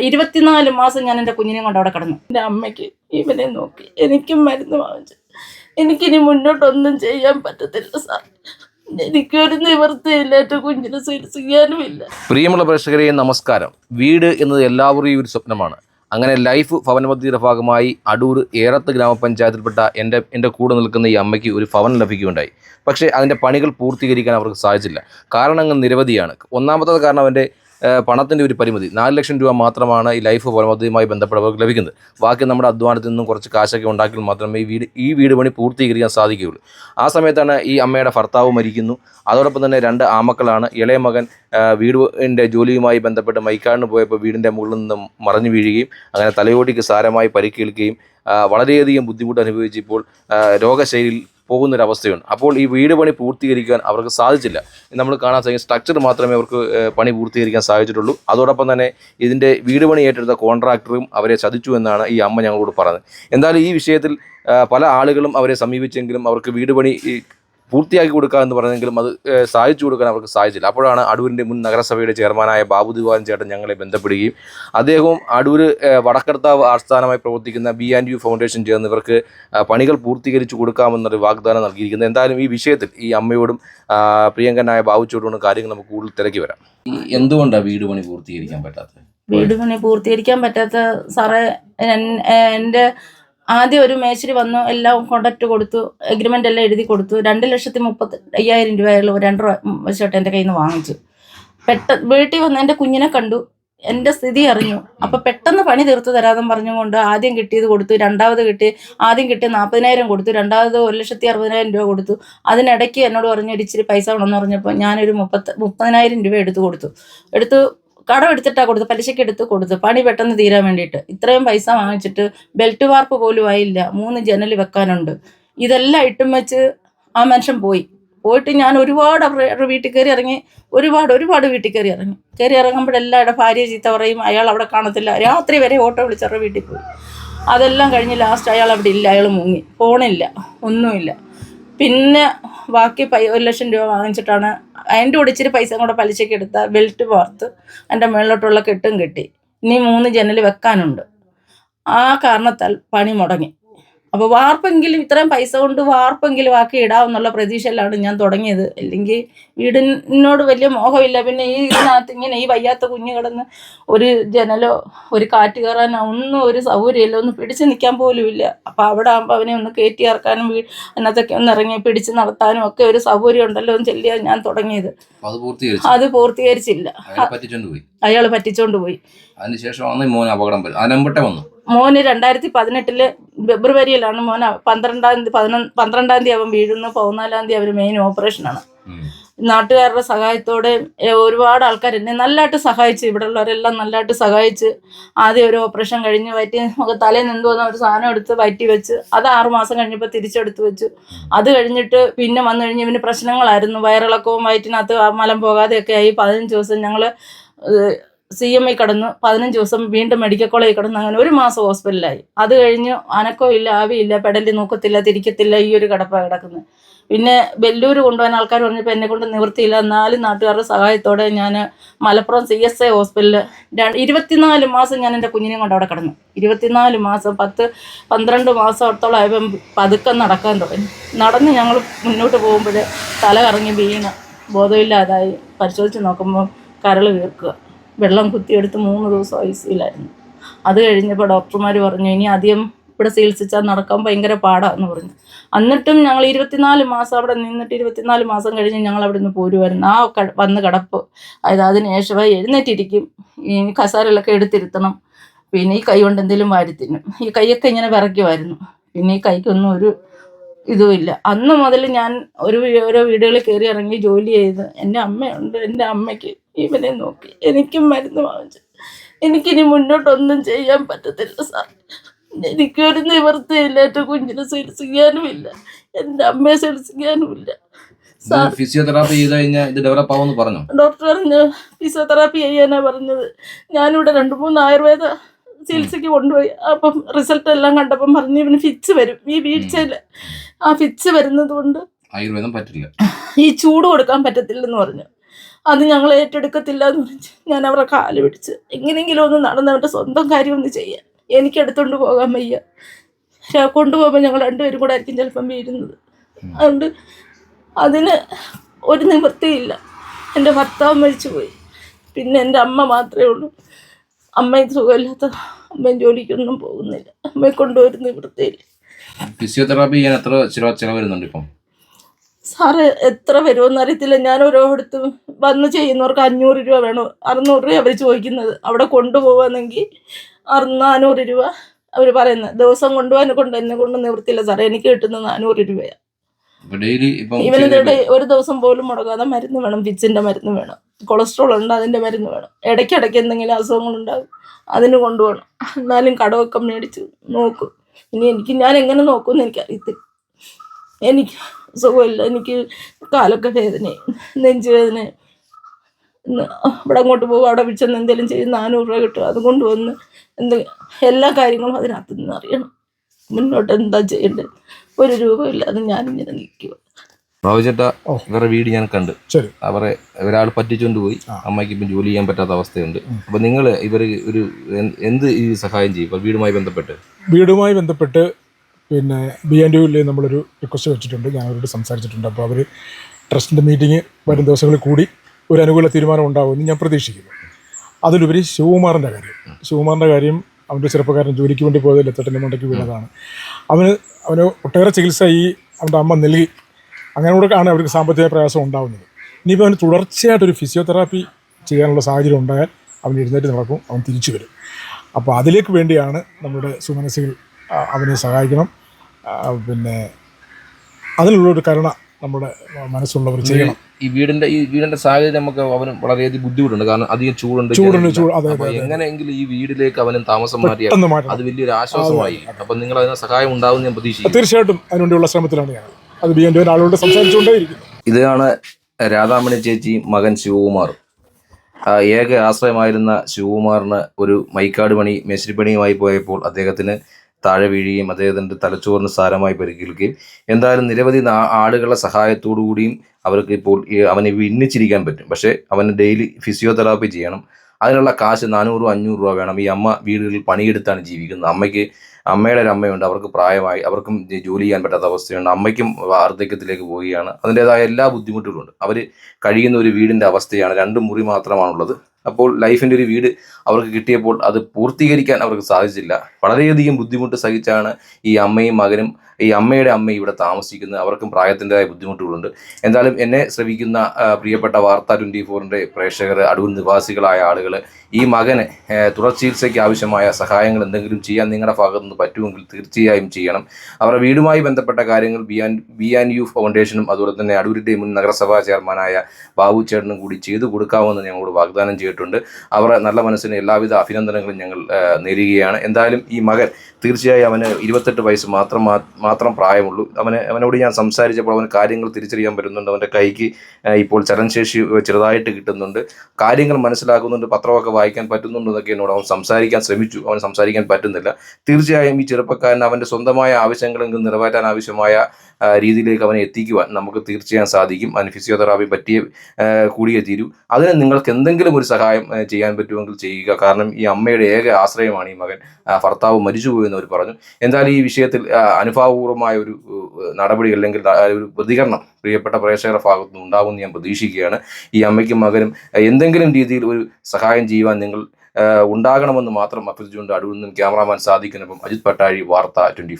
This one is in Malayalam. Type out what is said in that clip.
ഇരുപത്തിനാല് മാസം ഞാൻ എന്റെ കുഞ്ഞിനെ കൊണ്ട് അവിടെ കിടന്നു. എന്റെ അമ്മയ്ക്ക് ഇവനെ നോക്കി. എനിക്കും മരുന്ന് വാങ്ങിച്ചു. എനിക്കിനി മുന്നോട്ടൊന്നും ചെയ്യാൻ പറ്റത്തില്ല സാർ. എനിക്കൊരു നിവൃത്തിയില്ല എന്റെ കുഞ്ഞിനെ ചികിത്സിക്കാനുമില്ല പ്രിയമുള്ള പ്രേക്ഷകരെ നമസ്കാരം. വീട് എന്നത് എല്ലാവരുടെയും ഒരു സ്വപ്നമാണ്. അങ്ങനെ ലൈഫ് ഭവന പദ്ധതിയുടെ ഭാഗമായി അടൂർ ഏറത്ത് ഗ്രാമപഞ്ചായത്തിൽപ്പെട്ട എന്റെ എന്റെ കൂടെ നിൽക്കുന്ന ഈ അമ്മയ്ക്ക് ഒരു ഭവനം ലഭിക്കുകയുണ്ടായി. പക്ഷേ അതിന്റെ പണികൾ പൂർത്തീകരിക്കാൻ അവർക്ക് സാധിച്ചില്ല. കാരണങ്ങൾ നിരവധിയാണ്. ഒന്നാമത്തത് കാരണം അവന്റെ പണത്തിന്റെ ഒരു പരിമിതി. നാല് ലക്ഷം രൂപ മാത്രമാണ് ഈ ലൈഫ് പരമാവധിയുമായി ബന്ധപ്പെട്ടവർക്ക് ലഭിക്കുന്നത്. ബാക്കി നമ്മുടെ അധ്വാനത്തിൽ നിന്നും കുറച്ച് കാശൊക്കെ ഉണ്ടാക്കിയാൽ മാത്രമേ ഈ വീട് ഈ വീട് പണി പൂർത്തീകരിക്കാൻ സാധിക്കുകയുള്ളൂ. ആ സമയത്താണ് ഈ അമ്മയുടെ ഭർത്താവ് മരിക്കുന്നു. അതോടൊപ്പം തന്നെ രണ്ട് ആമക്കളാണ്. ഇളയ മകൻ വീടിന്റെ ജോലിയുമായി ബന്ധപ്പെട്ട് മൈക്കാടിന് പോയപ്പോൾ വീടിന്റെ മുകളിൽ നിന്നും മറഞ്ഞു വീഴുകയും അങ്ങനെ തലയോടിക്ക് സാരമായി പരിക്കേൽക്കുകയും വളരെയധികം ബുദ്ധിമുട്ട് അനുഭവിച്ചിപ്പോൾ രോഗശൈലിയിൽ പോകുന്നൊരവസ്ഥയുണ്ട്. അപ്പോൾ ഈ വീട് പണി പൂർത്തീകരിക്കാൻ അവർക്ക് സാധിച്ചില്ല. നമ്മൾ കാണാൻ സാധിക്കും സ്ട്രക്ചർ മാത്രമേ അവർക്ക് പണി പൂർത്തീകരിക്കാൻ സാധിച്ചിട്ടുള്ളൂ. അതോടൊപ്പം തന്നെ ഇതിന്റെ വീട് പണി ഏറ്റെടുത്ത കോൺട്രാക്ടറും അവരെ ചതിച്ചു എന്നാണ് ഈ അമ്മ ഞങ്ങളോട് പറഞ്ഞത്. എന്തായാലും ഈ വിഷയത്തിൽ പല ആളുകളും അവരെ സമീപിച്ചെങ്കിലും അവർക്ക് വീട് പണി പൂർത്തിയാക്കി കൊടുക്കുക എന്ന് പറഞ്ഞെങ്കിലും അത് സാധിച്ചു കൊടുക്കാൻ അവർക്ക് സാധിച്ചില്ല. അപ്പോഴാണ് അടൂരിന്റെ മുൻ നഗരസഭയുടെ ചെയർമാനായ ബാബു ദിവാൻ ചേട്ടൻ ഞങ്ങളെ ബന്ധപ്പെടുകയും അദ്ദേഹവും അടൂർ വടക്കടത്താവ് വടക്കർത്താവ് ആസ്ഥാനമായി പ്രവർത്തിക്കുന്ന ബി ആൻഡ് യു ഫൗണ്ടേഷൻ ചേർന്ന് ഇവർക്ക് പണികൾ പൂർത്തീകരിച്ചു കൊടുക്കാമെന്നൊരു വാഗ്ദാനം നൽകിയിരിക്കുന്നത് എന്തായാലും ഈ വിഷയത്തിൽ ഈ അമ്മയോടും പ്രിയങ്കനായ പ്രിയങ്കനായ ബാബുച്ചോടും കാര്യങ്ങൾ നമുക്ക് കൂടുതൽ തിരക്കി വരാം. എന്തുകൊണ്ടാണ് വീട് പണി പൂർത്തീകരിക്കാൻ പറ്റാത്തത്? വീട് പണി പൂർത്തീകരിക്കാൻ പറ്റാത്ത സാറേ എന്റെ ആദ്യം ഒരു മേശരി വന്നു എല്ലാം കോണ്ടാക്ട് കൊടുത്തു എഗ്രിമെന്റ് എല്ലാം എഴുതി കൊടുത്തു. രണ്ട് ലക്ഷത്തി മുപ്പത്തി അയ്യായിരം രൂപയുള്ള രണ്ട് വർഷമായിട്ട് എന്റെ കയ്യിൽ നിന്ന് വാങ്ങിച്ചു. പെട്ട വീട്ടിൽ വന്ന് എന്റെ കുഞ്ഞിനെ കണ്ടു. എന്റെ സ്ഥിതി അറിഞ്ഞു. അപ്പൊ പെട്ടെന്ന് പണി തീർത്തു തരാമെന്ന് പറഞ്ഞുകൊണ്ട് ആദ്യം കിട്ടിയത് കൊടുത്തു രണ്ടാമത് കിട്ടി ആദ്യം കിട്ടിയ നാൽപ്പതിനായിരം കൊടുത്തു രണ്ടാമത് ഒരു ലക്ഷത്തി അറുപതിനായിരം രൂപ കൊടുത്തു. അതിനിടയ്ക്ക് എന്നോട് പറഞ്ഞു ഒരു ഇച്ചിരി പൈസ വേണമെന്ന് പറഞ്ഞപ്പോൾ ഞാനൊരു മുപ്പത്തി മുപ്പതിനായിരം രൂപ എടുത്തു കൊടുത്തു. എടുത്ത് കടം എടുത്തിട്ടാ കൊടുത്തു പലിശയ്ക്ക് എടുത്ത് കൊടുത്തു പണി പെട്ടെന്ന് തീരാൻ വേണ്ടിയിട്ട്. ഇത്രയും പൈസ വാങ്ങിച്ചിട്ട് ബെൽറ്റ് വാർപ്പ് പോലും ആയില്ല. മൂന്ന് ജനൽ വെക്കാനുണ്ട്. ഇതെല്ലാം ഇട്ടും വെച്ച് ആ മനുഷ്യൻ പോയി. പോയിട്ട് ഞാൻ ഒരുപാട് അവരുടെ വീട്ടിൽ കയറി ഇറങ്ങി. ഒരുപാട് ഒരുപാട് വീട്ടിൽ കയറി ഇറങ്ങി. കയറി ഇറങ്ങുമ്പോഴെല്ലാം ഇവിടെ ഭാര്യ ചീത്ത പറയും. അയാൾ അവിടെ കാണത്തില്ല. രാത്രി വരെ ഓട്ടോ വിളിച്ചവരുടെ വീട്ടിൽ പോയി. അതെല്ലാം കഴിഞ്ഞ് ലാസ്റ്റ് അയാൾ അവിടെ ഇല്ല. അയാൾ മുങ്ങി. ഫോണില്ല ഒന്നുമില്ല. പിന്നെ ബാക്കി പൈ ഒരു ലക്ഷം രൂപ വാങ്ങിച്ചിട്ടാണ് അതിന്റെ കൂടെ ഇച്ചിരി പൈസ കൂടെ പലിശയ്ക്ക് എടുത്ത ബെൽറ്റ് വാർത്ത് എന്റെ മുകളിലോട്ടുള്ള കെട്ടും കെട്ടി. ഇനി മൂന്ന് ജനൽ വെക്കാനുണ്ട്. ആ കാരണത്താൽ പണി മുടങ്ങി. അപ്പോൾ വാർപ്പെങ്കിലും ഇത്രയും പൈസ കൊണ്ട് വാർപ്പെങ്കിലും ആക്കി ഇടാമെന്നുള്ള പ്രതീക്ഷയിലാണ് ഞാൻ തുടങ്ങിയത്. അല്ലെങ്കിൽ വീടിനോട് വലിയ മോഹമില്ല. പിന്നെ ഈ ഇതിനകത്ത് ഇങ്ങനെ ഈ വയ്യാത്ത കുഞ്ഞു കിടന്ന് ഒരു ജനലോ ഒരു കാറ്റ് കയറാനോ ഒന്നും ഒരു സൗകര്യമില്ല. ഒന്ന് പിടിച്ച് നിൽക്കാൻ പോലും ഇല്ല. അപ്പൊ അവിടെ ആകുമ്പോൾ അവനെ ഒന്ന് കയറ്റി ഇറക്കാനും വീട് അതിനകത്തൊക്കെ ഒന്ന് ഇറങ്ങി പിടിച്ച് നടത്താനും ഒക്കെ ഒരു സൗകര്യം ഉണ്ടല്ലോ എന്ന് ചൊല്ലിയാണ് ഞാൻ തുടങ്ങിയത്. അത് പൂർത്തീകരിച്ചു അത് പൂർത്തീകരിച്ചില്ല. അയാൾ പറ്റിച്ചോണ്ട് പോയി. അതിനുശേഷമാണ് മോൻ അപകടം അതിനുമ്പട്ടെ വന്നു. മോന് രണ്ടായിരത്തി പതിനെട്ടിൽ ഫെബ്രുവരിയിലാണ് മോൻ പന്ത്രണ്ടാം തീയതി പതിനൊന്ന് പന്ത്രണ്ടാം തീയതി അവൻ വീഴുന്നു. പതിനാലാം തീയതി അവർ മെയിൻ ഓപ്പറേഷനാണ് നാട്ടുകാരുടെ സഹായത്തോടെ ഒരുപാട് ആൾക്കാർ എന്നെ നല്ലതായിട്ട് സഹായിച്ചു ഇവിടെ ഉള്ളവരെല്ലാം നല്ലതായിട്ട് സഹായിച്ച് ആദ്യം ഒരു ഓപ്പറേഷൻ കഴിഞ്ഞ് വയറ്റി നമുക്ക് തലേന്ന് എന്തോന്ന് ഒരു സാധനം എടുത്ത് വയറ്റി വെച്ച് അത് ആറുമാസം കഴിഞ്ഞപ്പോൾ തിരിച്ചെടുത്ത് വെച്ചു. അത് കഴിഞ്ഞിട്ട് പിന്നെ വന്നു കഴിഞ്ഞ് ഇവന് പ്രശ്നങ്ങളായിരുന്നു. വയറിളക്കവും വയറ്റിനകത്ത് മലം പോകാതെയൊക്കെ ആയി പതിനഞ്ച് ദിവസം ഞങ്ങൾ സി എം ഐ കടന്ന് പതിനഞ്ച് ദിവസം വീണ്ടും മെഡിക്കൽ കോളേജിൽ കടന്ന് അങ്ങനെ ഒരു മാസം ഹോസ്പിറ്റലിലായി അത് കഴിഞ്ഞ് അനക്കോ ഇല്ല ആവിയില്ല പെടലി നോക്കത്തില്ല തിരിക്കത്തില്ല ഈ ഒരു കിടപ്പാണ് കിടക്കുന്നത് പിന്നെ വെല്ലൂർ കൊണ്ടുപോകാൻ ആൾക്കാർ പറഞ്ഞപ്പോൾ എന്നെ കൊണ്ട് നിവൃത്തിയില്ല. നാല് നാട്ടുകാരുടെ സഹായത്തോടെ ഞാൻ മലപ്പുറം സി എസ് ഐ ഹോസ്പിറ്റലിൽ ഇരുപത്തിനാല് മാസം ഞാൻ എന്റെ കുഞ്ഞിനെ കൊണ്ട് അവിടെ കിടന്നു. ഇരുപത്തിനാല് മാസം പത്ത് പന്ത്രണ്ട് മാസത്തോളം ആയപ്പം പതുക്കെ നടക്കാൻ തുടങ്ങി. നടന്ന് ഞങ്ങൾ മുന്നോട്ട് പോകുമ്പോൾ തല കറങ്ങി വീണ് ബോധമില്ലാതായി. പരിശോധിച്ച് നോക്കുമ്പോൾ കരൾ വീർക്കുക. വെള്ളം കുത്തിയെടുത്ത് മൂന്ന് ദിവസം ഐ സിയിലായിരുന്നു. അത് കഴിഞ്ഞപ്പോൾ ഡോക്ടർമാർ പറഞ്ഞു ഇനി ആദ്യം ഇവിടെ ചികിത്സിച്ചാൽ നടക്കാൻ ഭയങ്കര പാടാന്ന് പറഞ്ഞു. എന്നിട്ടും ഞങ്ങൾ ഇരുപത്തിനാല് മാസം അവിടെ നിന്നിട്ട് ഇരുപത്തിനാല് മാസം കഴിഞ്ഞ് ഞങ്ങൾ അവിടെ നിന്ന് പോരുമായിരുന്നു ആ വന്ന് കിടപ്പ് അതായത് അതിന് ശേഷമായി എഴുന്നേറ്റിരിക്കും. ഈ കസാരയിലൊക്കെ എടുത്തിരുത്തണം. പിന്നെ ഈ കൈ കൊണ്ട് എന്തെങ്കിലും വാരി ഈ കൈയൊക്കെ ഇങ്ങനെ വിറയ്ക്കുമായിരുന്നു പിന്നെ ഈ കൈക്കൊന്നും ഒരു ഇതുമില്ല അന്ന് മുതൽ ഞാൻ ഒരു ഓരോ വീടുകളിൽ കയറി ഇറങ്ങി ജോലി ചെയ്ത് എന്റെ അമ്മയുണ്ട് എന്റെ അമ്മയ്ക്ക് ഇവനെ നോക്കി. എനിക്കും മരുന്ന് വാങ്ങിച്ചു. എനിക്കിനി മുന്നോട്ടൊന്നും ചെയ്യാൻ പറ്റത്തില്ല സാർ എനിക്കൊരു നിവൃത്തിയില്ല എന്റെ കുഞ്ഞിനെ ചികിത്സിക്കാനുമില്ല. എന്റെ അമ്മയെ ചികിത്സിക്കാനുമില്ല. ഇല്ല ഫിസിയോതെറാപ്പി ചെയ്ത് കഴിഞ്ഞാൽ ഇത് ഡെവലപ്പ് ആവുമെന്ന് പറഞ്ഞു? ഡോക്ടർ പറഞ്ഞു ഫിസിയോതെറാപ്പി ചെയ്യാനാ പറഞ്ഞത്. ഞാനിവിടെ രണ്ട് മൂന്ന് ആയുർവേദ ചികിത്സയ്ക്ക് കൊണ്ടുപോയി. അപ്പം റിസൾട്ട് എല്ലാം കണ്ടപ്പം പറഞ്ഞു ഇവന് ഫിച്ച് വരും. ഈ വീഴ്ചയിൽ ആ ഫിച്ച് വരുന്നത് കൊണ്ട് ആയുർവേദം പറ്റില്ല. ഈ ചൂട് കൊടുക്കാൻ പറ്റത്തില്ലെന്ന് പറഞ്ഞു. അത് ഞങ്ങൾ ഏറ്റെടുക്കത്തില്ല എന്ന് പറഞ്ഞ് ഞാൻ അവരെ കാൽ പിടിച്ച്. എങ്ങനെയെങ്കിലും ഒന്ന് നടന്ന് അവരുടെ സ്വന്തം കാര്യം ഒന്ന് ചെയ്യാൻ. എനിക്ക് എടുത്തുകൊണ്ട് പോകാൻ വയ്യ. കൊണ്ടുപോകുമ്പോൾ ഞങ്ങൾ രണ്ടുപേരും കൂടെ ആയിരിക്കും ചിലപ്പം വീഴുന്നത്. അതുകൊണ്ട് അതിന് ഒരു നിവൃത്തിയില്ല എന്റെ ഭർത്താവ് മരിച്ചു പോയി പിന്നെ എന്റെ അമ്മ മാത്രമേ ഉള്ളൂ. അമ്മയും സുഖമില്ലാത്ത അമ്മയും ജോലിക്കൊന്നും പോകുന്നില്ല. അമ്മയെ കൊണ്ടുവരുന്ന നിവൃത്തിയില്ല ഫിസിയോതെറാപ്പി ചെയ്യാൻ എത്ര ചിലവ് ചിലവ് വരുന്നുണ്ട് ഇപ്പം? സാറ് എത്ര വരുമെന്ന് അറിയത്തില്ല. ഞാൻ ഓരോടത്തും വന്ന് ചെയ്യുന്നവർക്ക് അഞ്ഞൂറ് രൂപ വേണം? അറുന്നൂറ് രൂപ അവർ ചോദിക്കുന്നത്. അവിടെ കൊണ്ടുപോകുന്നെങ്കിൽ അറു നാനൂറ് രൂപ അവർ പറയുന്നത്. ദിവസം കൊണ്ടുപോകാൻ കൊണ്ട് എന്നെ കൊണ്ട് നിവൃത്തിയില്ല സാറേ. എനിക്ക് കിട്ടുന്നത് നാനൂറ് രൂപയാണ് ഇവനിതോടെ ഒരു ദിവസം പോലും മുടങ്ങാതെ മരുന്ന് വേണം. പിച്ചിന്റെ മരുന്ന് വേണം. കൊളസ്ട്രോൾ ഉണ്ട് അതിന്റെ മരുന്ന് വേണം. ഇടയ്ക്കിടയ്ക്ക് എന്തെങ്കിലും അസുഖങ്ങളുണ്ടാകും അതിന് കൊണ്ടുപോകണം. എന്നാലും കടമൊക്കെ മേടിച്ച് നോക്കും. ഇനി എനിക്ക് ഞാൻ എങ്ങനെ നോക്കുമെന്ന് എനിക്കറിയത്തില്ല. എനിക്ക് സുഖമില്ല. എനിക്ക് കാലൊക്കെ വേദന നെഞ്ചുവേദന. ഇവിടെ അങ്ങോട്ട് പോകും അവിടെ വിളിച്ചെന്ന് എന്തെങ്കിലും ചെയ്ത് നാനൂറ് രൂപ കിട്ടും. അതുകൊണ്ട് വന്ന് എന്ത് എല്ലാ കാര്യങ്ങളും അതിനകത്ത് നിന്ന് അറിയണം. മുന്നോട്ട് എന്താ ചെയ്യേണ്ടത്? ഒരു രൂപ ഇല്ലാതെ ഞാനിങ്ങനെ നിൽക്കുക ബാബുചേട്ടാ. ഇവരുടെ വീട് ഞാൻ കണ്ട്. ശരി. അവരെ ഒരാൾ പറ്റിച്ചുകൊണ്ട് പോയി അമ്മയ്ക്ക് ഇപ്പം ജോലി ചെയ്യാൻ പറ്റാത്ത അവസ്ഥയുണ്ട്. അപ്പൊ നിങ്ങൾ ഇവർ ഒരു എന്ത് എന്ത് ഈ സഹായം ചെയ്യും? വീടുമായി ബന്ധപ്പെട്ട്? വീടുമായി ബന്ധപ്പെട്ട് പിന്നെ ബി ആൻഡ് യുവിൽ നമ്മളൊരു റിക്വസ്റ്റ് വെച്ചിട്ടുണ്ട്. ഞാൻ അവരോട് സംസാരിച്ചിട്ടുണ്ട്. അപ്പോൾ അവർ ട്രസ്റ്റിന്റെ മീറ്റിംഗ് വരും ദിവസങ്ങളിൽ കൂടി ഒരു അനുകൂല തീരുമാനം ഉണ്ടാകുമെന്ന് ഞാൻ പ്രതീക്ഷിക്കുന്നു. അതിലുപരി ശിവകുമാറിന്റെ കാര്യം. ശിവകുമാറിന്റെ കാര്യം അവന്റെ ചെറുപ്പക്കാരൻ ജോലിക്ക് വേണ്ടി പോയത് ലത്തട്ടന്റെ മണ്ടയ്ക്ക് വീണതാണ്. അവന് അവന് ഒട്ടേറെ ചികിത്സ ഈ അവന്റെ അമ്മ നൽകി. അങ്ങനെ കൂടെ ആണ് അവർക്ക് സാമ്പത്തിക പ്രയാസം ഉണ്ടാകുന്നത് ഇനിയിപ്പോൾ അവന് തുടർച്ചയായിട്ടൊരു ഫിസിയോതെറാപ്പി ചെയ്യാനുള്ള സാഹചര്യം ഉണ്ടായാൽ അവൻ എഴുന്നേറ്റ് നടക്കും അവൻ തിരിച്ചു വരും. അപ്പോൾ അതിലേക്ക് വേണ്ടിയാണ് നമ്മുടെ സുമനസ്സുകൾ ആ, അവനെ സഹായിക്കണം. പിന്നെ അതിനുള്ളൊരു കരുണ നമ്മുടെ മനസ്സുള്ളവർ ചെയ്യണം. ഈ വീടിന്റെ ഈ വീടിന്റെ സാഹചര്യം നമുക്ക് അവന് വളരെയധികം ബുദ്ധിമുട്ടുണ്ട്. കാരണം അധികം ചൂടുണ്ട് ചൂടുണ്ട് ചൂട്. അതെ എങ്ങനെയെങ്കിലും ഈ വീടിലേക്ക് അവനും താമസം മാറ്റിയാൽ അത് വലിയൊരു ആശ്വാസമായി. അപ്പൊ നിങ്ങൾ അതിന് സഹായം ഉണ്ടാവും ഞാൻ പ്രതീക്ഷിക്കുന്നു. തീർച്ചയായിട്ടും അതിനുവേണ്ടിയുള്ള ശ്രമത്തിലാണ് ഞാൻ. അത് ബി എന്റെ ആളോട് സംസാരിച്ചുകൊണ്ടേയിരിക്കുന്നു. ഇതാണ് രാധാമണി ചേച്ചി മകൻ ശിവകുമാർ. ഏക ആശ്രയമായിരുന്ന ശിവകുമാറിന് ഒരു മൈക്കാട് പണി മേശരിപ്പണിയുമായി പോയപ്പോൾ അദ്ദേഹത്തിന് താഴെ വീഴുകയും അദ്ദേഹത്തിന്റെ തലച്ചോറിന് സാരമായി പരിക്കേൽക്കുകയും എന്തായാലും നിരവധി ആളുകളുടെ സഹായത്തോടു കൂടിയും അവർക്ക് ഇപ്പോൾ അവനെ വിന്നിച്ചിരിക്കാൻ പറ്റും. പക്ഷേ അവന് ഡെയിലി ഫിസിയോതെറാപ്പി ചെയ്യണം. അതിനുള്ള കാശ് നാനൂറ് അഞ്ഞൂറ് രൂപ വേണം. ഈ അമ്മ വീടുകളിൽ പണിയെടുത്താണ് ജീവിക്കുന്നത്. അമ്മയ്ക്ക് അമ്മയുടെ ഒരു അമ്മയുണ്ട്. അവർക്ക് പ്രായമായി അവർക്കും ജോലി ചെയ്യാൻ പറ്റാത്ത അവസ്ഥയുണ്ട്. അമ്മയ്ക്കും വാർദ്ധക്യത്തിലേക്ക് പോവുകയാണ്. അതിന്റെതായ എല്ലാ ബുദ്ധിമുട്ടുകളുണ്ട്. അവർ കഴിയുന്ന ഒരു വീടിന്റെ അവസ്ഥയാണ്. രണ്ട് മുറി മാത്രമാണുള്ളത്. അപ്പോൾ ലൈഫിന്റെ ഒരു വീട് അവർക്ക് കിട്ടിയപ്പോൾ അത് പൂർത്തീകരിക്കാൻ അവർക്ക് സാധിച്ചില്ല. വളരെയധികം ബുദ്ധിമുട്ട് സഹിച്ചാണ് ഈ അമ്മയും മകനും ഈ അമ്മയുടെ അമ്മ ഇവിടെ താമസിക്കുന്നത്. അവർക്കും പ്രായത്തിന്റെതായ ബുദ്ധിമുട്ടുകളുണ്ട്. എന്തായാലും എന്നെ ശ്രമിക്കുന്ന പ്രിയപ്പെട്ട വാർത്ത ട്വന്റി ഫോറിന്റെ പ്രേക്ഷകർ അടൂർ നിവാസികളായ ആളുകൾ ഈ മകന് തുടർചികിത്സയ്ക്ക് തുടർ ചികിത്സയ്ക്ക് ആവശ്യമായ സഹായങ്ങൾ എന്തെങ്കിലും ചെയ്യാൻ നിങ്ങളുടെ ഭാഗത്തു നിന്ന് പറ്റുമെങ്കിൽ തീർച്ചയായും ചെയ്യണം. അവരുടെ വീടുമായി ബന്ധപ്പെട്ട കാര്യങ്ങൾ ബി ആൻ ബി ആൻ യു ഫൗണ്ടേഷനും അതുപോലെ തന്നെ അടൂരിന്റെ മുൻ നഗരസഭാ ചെയർമാനായ ബാബു ചേട്ടനും കൂടി ചെയ്തു കൊടുക്കാമെന്ന് ഞങ്ങളോട് വാഗ്ദാനം ചെയ്തിട്ടുണ്ട്. അവരുടെ നല്ല മനസ്സിന് എല്ലാവിധ അഭിനന്ദനങ്ങളും ഞങ്ങൾ നേരുകയാണ്. എന്തായാലും ഈ മകൻ തീർച്ചയായും അവന് ഇരുപത്തെട്ട് വയസ്സ് മാത്രം മാത്രം പ്രായമുള്ളൂ. അവന് അവനോട് ഞാൻ സംസാരിച്ചപ്പോൾ അവന് കാര്യങ്ങൾ തിരിച്ചറിയാൻ പറ്റുന്നുണ്ട്. അവന്റെ കൈക്ക് ഇപ്പോൾ ചലനശേഷി ചെറുതായിട്ട് കിട്ടുന്നുണ്ട്. കാര്യങ്ങൾ മനസ്സിലാക്കുന്നുണ്ട്. പത്രമൊക്കെ വായിക്കാൻ പറ്റുന്നുണ്ട് എന്നൊക്കെ എന്നോട് അവൻ സംസാരിക്കാൻ ശ്രമിച്ചു. അവൻ സംസാരിക്കാൻ പറ്റുന്നില്ല. തീർച്ചയായും ഈ ചെറുപ്പക്കാരൻ അവന്റെ സ്വന്തമായ ആവശ്യങ്ങളെങ്കിലും നിറവേറ്റാൻ ആവശ്യമായ രീതിയിലേക്ക് അവനെ എത്തിക്കുവാൻ നമുക്ക് തീർച്ചയായും സാധിക്കും. അവന് ഫിസിയോതെറാപ്പി പറ്റിയേ കൂടിയേ തീരൂ. അതിന് നിങ്ങൾക്ക് എന്തെങ്കിലും ഒരു സഹായം ചെയ്യാൻ പറ്റുമെങ്കിൽ ചെയ്യുക. കാരണം ഈ അമ്മയുടെ ഏക ആശ്രയമാണ് ഈ മകൻ. ഭർത്താവ് മരിച്ചുപോയി എന്ന് അവർ പറഞ്ഞു. എന്തായാലും ഈ വിഷയത്തിൽ അനുഭാവപൂർവമായ ഒരു നടപടി അല്ലെങ്കിൽ ഒരു പ്രതികരണം പ്രിയപ്പെട്ട പ്രേക്ഷകരുടെ ഭാഗത്തു നിന്ന് ഉണ്ടാകുമെന്ന് ഞാൻ പ്രതീക്ഷിക്കുകയാണ്. ഈ അമ്മയ്ക്കും മകനും എന്തെങ്കിലും രീതിയിൽ ഒരു സഹായം ചെയ്യുവാൻ നിങ്ങൾ ഉണ്ടാകണമെന്ന് മാത്രം അഭ്യർത്ഥിച്ചുകൊണ്ട് അടുവിൽ നിന്നും ക്യാമറാമാൻ സാധിക്കുന്നപ്പം അജിത് പട്ടാഴി വാർത്ത ട്വന്റി